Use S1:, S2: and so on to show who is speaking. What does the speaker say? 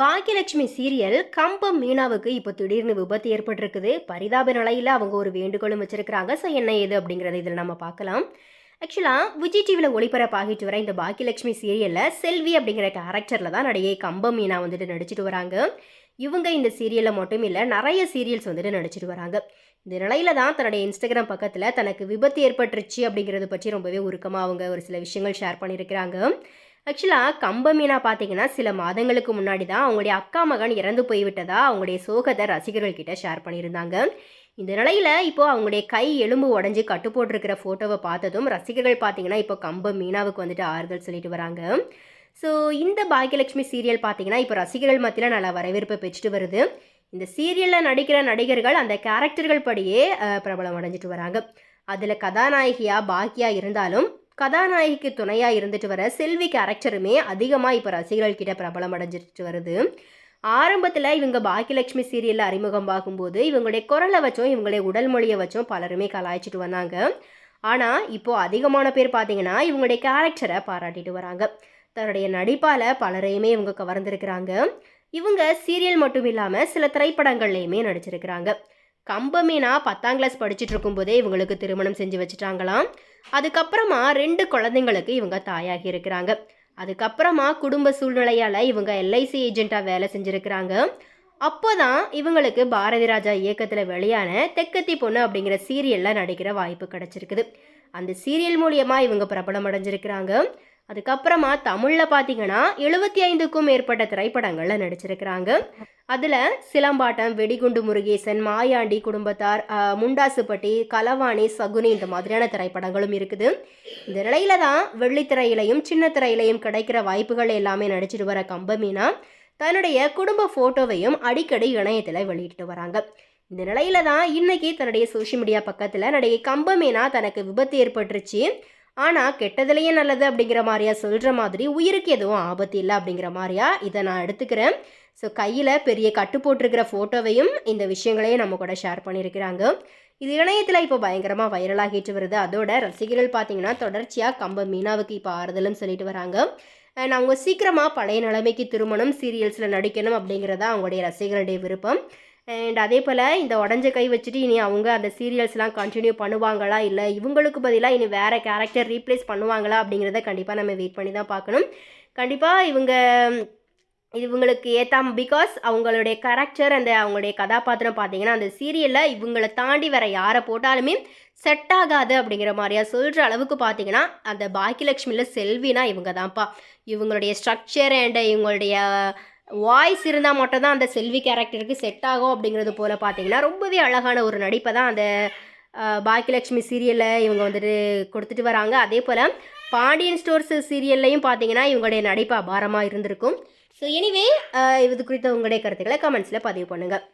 S1: Baakiyalakshmi serial கம்பம் மீனாவுக்கு இப்போ திடீர்னு விபத்து ஏற்பட்டிருக்குது. பரிதாப நிலையில் அவங்க ஒரு வேண்டுகோளும் வச்சிருக்கிறாங்க. ஸோ என்ன ஏது அப்படிங்கிறத இதில் நம்ம பார்க்கலாம். ஆக்சுவலாக விஜய் டிவியில் ஒளிபரப்பாகிட்டு வர இந்த பாக்கியலட்சுமி சீரியலில் செல்வி அப்படிங்கிற கேரக்டரில் தான் நடிகை கம்பம் மீனா வந்துட்டு நடிச்சிட்டு வராங்க. இவங்க இந்த சீரியலில் மட்டும் இல்லை நிறைய சீரியல்ஸ் வந்துட்டு நடிச்சிட்டு வராங்க. இந்த நிலையில தான் தன்னுடைய இன்ஸ்டாகிராம் பக்கத்தில் தனக்கு விபத்து ஏற்பட்டுருச்சு அப்படிங்கிறது பற்றி ரொம்பவே உருக்கமாக அவங்க ஒரு சில விஷயங்கள் ஷேர் பண்ணியிருக்கிறாங்க ஆக்சுவலாக கம்பமீனா பார்த்தீங்கன்னா சில மாதங்களுக்கு முன்னாடி தான் அவங்களுடைய அக்கா மகன் இறந்து போய்விட்டதா அவங்களுடைய சோகத்தை ரசிகர்கள் கிட்ட ஷேர் பண்ணியிருந்தாங்க. இந்த நிலையில் இப்போ அவங்களுடைய கை எலும்பு உடஞ்சி கட்டு போட்டிருக்கிற ஃபோட்டோவை பார்த்ததும் ரசிகர்கள் பார்த்தீங்கன்னா இப்போ கம்ப மீனாவுக்கு வந்துட்டு ஆறுதல் சொல்லிட்டு வராங்க. ஸோ இந்த பாக்கியலட்சுமி சீரியல் பார்த்தீங்கன்னா இப்போ ரசிகர்கள் மத்தியில் நல்லா வரவேற்பை பெற்றுட்டு வருது. இந்த சீரியலில் நடிக்கிற நடிகர்கள் அந்த கேரக்டர்கள் படியே பிரபலம் அடைஞ்சிட்டு வராங்க. அதில் கதாநாயகியாக பாக்கியாக இருந்தாலும் கதாநாயகிக்கு துணையாக இருந்துட்டு வர செல்வி கேரக்டருமே அதிகமாக இப்போ ரசிகர்கள் கிட்ட பிரபலம் அடைஞ்சிட்டு வருது. ஆரம்பத்தில் இவங்க பாக்கியலட்சுமி சீரியலில் அறிமுகம் பார்க்கும்போது இவங்களுடைய குரலை வச்சும் இவங்களுடைய உடல் மொழியை வச்சும் பலருமே கலாய்ச்சிட்டு வந்தாங்க. ஆனால் இப்போது அதிகமான பேர் பார்த்தீங்கன்னா இவங்களுடைய கேரக்டரை பாராட்டிட்டு வராங்க. தன்னுடைய நடிப்பால் பலரையுமே இவங்க கவர்ந்திருக்கிறாங்க. இவங்க சீரியல் மட்டும் இல்லாமல் சில திரைப்படங்கள்லையுமே நடிச்சிருக்கிறாங்க. கம்பமீனா பத்தாம் கிளாஸ் படிச்சுட்டு இருக்கும்போதே இவங்களுக்கு திருமணம் செஞ்சு வச்சுட்டாங்களாம். அதுக்கப்புறமா ரெண்டு குழந்தைங்களுக்கு இவங்க தாயாகி இருக்கிறாங்க. அதுக்கப்புறமா குடும்ப சூழ்நிலையால் இவங்க எல்ஐசி ஏஜெண்ட்டாக வேலை செஞ்சுருக்கிறாங்க. அப்போ தான் இவங்களுக்கு பாரதி ராஜா இயக்கத்தில் வெளியான தெக்கத்தி பொண்ணு அப்படிங்கிற சீரியலில் நடிக்கிற வாய்ப்பு கிடச்சிருக்குது. அந்த சீரியல் மூலியமாக இவங்க பிரபலம் அடைஞ்சிருக்கிறாங்க. அதுக்கப்புறமா தமிழில் பார்த்தீங்கன்னா எழுபத்தி ஐந்துக்கும் மேற்பட்ட திரைப்படங்களில் நடிச்சிருக்கிறாங்க. அதில் சிலம்பாட்டம் வெடிகுண்டு முருகேசன் மாயாண்டி குடும்பத்தார் முண்டாசுப்பட்டி கலவாணி சகுனி இந்த மாதிரியான திரைப்படங்களும் இருக்குது. இந்த நிலையில தான் வெள்ளித்திரையிலையும் சின்ன திரையிலையும் கிடைக்கிற வாய்ப்புகள் எல்லாமே நடிச்சிட்டு வர கம்பமீனா தன்னுடைய குடும்ப ஃபோட்டோவையும் அடிக்கடி இணையத்தில் வெளியிட்டு வராங்க. இந்த நிலையில தான் இன்னைக்கு தன்னுடைய சோஷியல் மீடியா பக்கத்தில் நடிகை கம்பமீனா தனக்கு விபத்து ஏற்பட்டுருச்சு. ஆனால் கெட்டதுலேயே நல்லது அப்படிங்கிற மாதிரியா சொல்கிற மாதிரி உயிருக்கு எதுவும் ஆபத்து இல்லை அப்படிங்கிற மாதிரியா இதை நான் எடுத்துக்கிறேன். ஸோ கையில் பெரிய கட்டு போட்டிருக்கிற ஃபோட்டோவையும் இந்த விஷயங்களையும் நம்ம கூட ஷேர் பண்ணியிருக்கிறாங்க. இது இணையத்தில் இப்போ பயங்கரமாக வைரலாகிட்டு வருது. அதோட ரசிகர்கள் பார்த்தீங்கன்னா தொடர்ச்சியாக கம்ப மீனாவுக்கு இப்போ ஆறுதலும் சொல்லிட்டு வராங்க. அண்ட் அவங்க சீக்கிரமாக பழைய நிலைமைக்கு திருமணம் சீரியல்ஸில் நடிக்கணும் அப்படிங்கிறதா அவங்களுடைய ரசிகர்களுடைய விருப்பம். அண்ட் அதே போல் இந்த உடஞ்ச கை வச்சுட்டு இனி அவங்க அந்த சீரியல்ஸ்லாம் கண்டினியூ பண்ணுவாங்களா இல்லை இவங்களுக்கு பதிலாக இனி வேறு கேரக்டர் ரீப்ளேஸ் பண்ணுவாங்களா அப்படிங்கிறத கண்டிப்பாக நம்ம வெயிட் பண்ணி தான் பார்க்கணும். கண்டிப்பாக இவங்க இவங்களுக்கு ஏற்றாம பிகாஸ் அவங்களுடைய கேரக்டர் அந்த அவங்களுடைய கதாபாத்திரம் பார்த்தீங்கன்னா அந்த சீரியலில் இவங்களை தாண்டி வேற யாரை போட்டாலுமே செட் ஆகாது அப்படிங்கிற மாதிரியா சொல்கிற அளவுக்கு பார்த்தீங்கன்னா அந்த பாக்கியலட்சுமியில் செல்வினா இவங்க தான்ப்பா இவங்களுடைய ஸ்ட்ரக்சர் அண்ட் இவங்களுடைய வாய்ஸ் இருந்தால் மட்டும் தான் அந்த செல்வி கேரக்டருக்கு செட் ஆகும் அப்படிங்கிறது போல் பார்த்தீங்கன்னா ரொம்பவே அழகான ஒரு நடிப்பை தான் அந்த பாக்கியலட்சுமி சீரியலில் இவங்க வந்துட்டு கொடுத்துட்டு வராங்க. அதே போல் பாண்டியன் ஸ்டோர்ஸ் சீரியல்லையும் பார்த்தீங்கன்னா இவங்களுடைய நடிப்பு அபாரமாக இருந்திருக்கும். ஸோ எனிவே இது குறித்த உங்களுடைய கருத்துக்களை கமெண்ட்ஸில் பதிவு பண்ணுங்கள்